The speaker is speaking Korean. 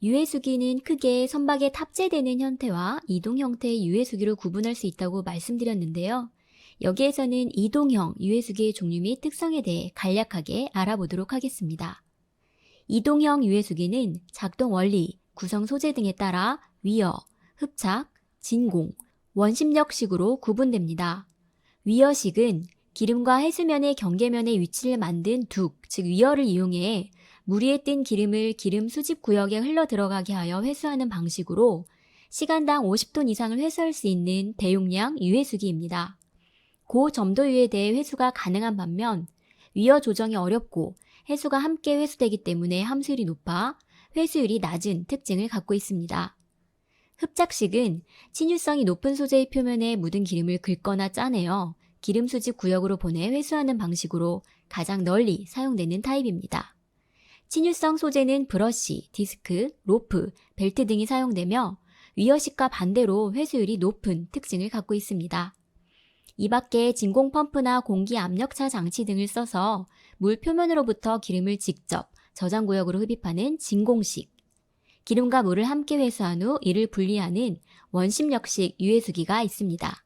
유해수기는 크게 선박에 탑재되는 형태와 이동 형태의 유해수기로 구분할 수 있다고 말씀드렸는데요. 여기에서는 이동형 유해수기의 종류 및 특성에 대해 간략하게 알아보도록 하겠습니다. 이동형 유해수기는 작동 원리, 구성 소재 등에 따라 위어, 흡착, 진공, 원심력식으로 구분됩니다. 위어식은 기름과 해수면의 경계면의 위치를 만든 둑, 즉 위어를 이용해 물 위에 뜬 기름을 기름 수집 구역에 흘러 들어가게 하여 회수하는 방식으로 시간당 50톤 이상을 회수할 수 있는 대용량 유해수기입니다. 고 점도유에 대해 회수가 가능한 반면 위어 조정이 어렵고 해수가 함께 회수되기 때문에 함수율이 높아 회수율이 낮은 특징을 갖고 있습니다. 흡착식은 친유성이 높은 소재의 표면에 묻은 기름을 긁거나 짜내어 기름 수집 구역으로 보내 회수하는 방식으로 가장 널리 사용되는 타입입니다. 친유성 소재는 브러쉬, 디스크, 로프, 벨트 등이 사용되며 위어식과 반대로 회수율이 높은 특징을 갖고 있습니다. 이 밖에 진공 펌프나 공기 압력차 장치 등을 써서 물 표면으로부터 기름을 직접 저장 구역으로 흡입하는 진공식, 기름과 물을 함께 회수한 후 이를 분리하는 원심력식 유해수기가 있습니다.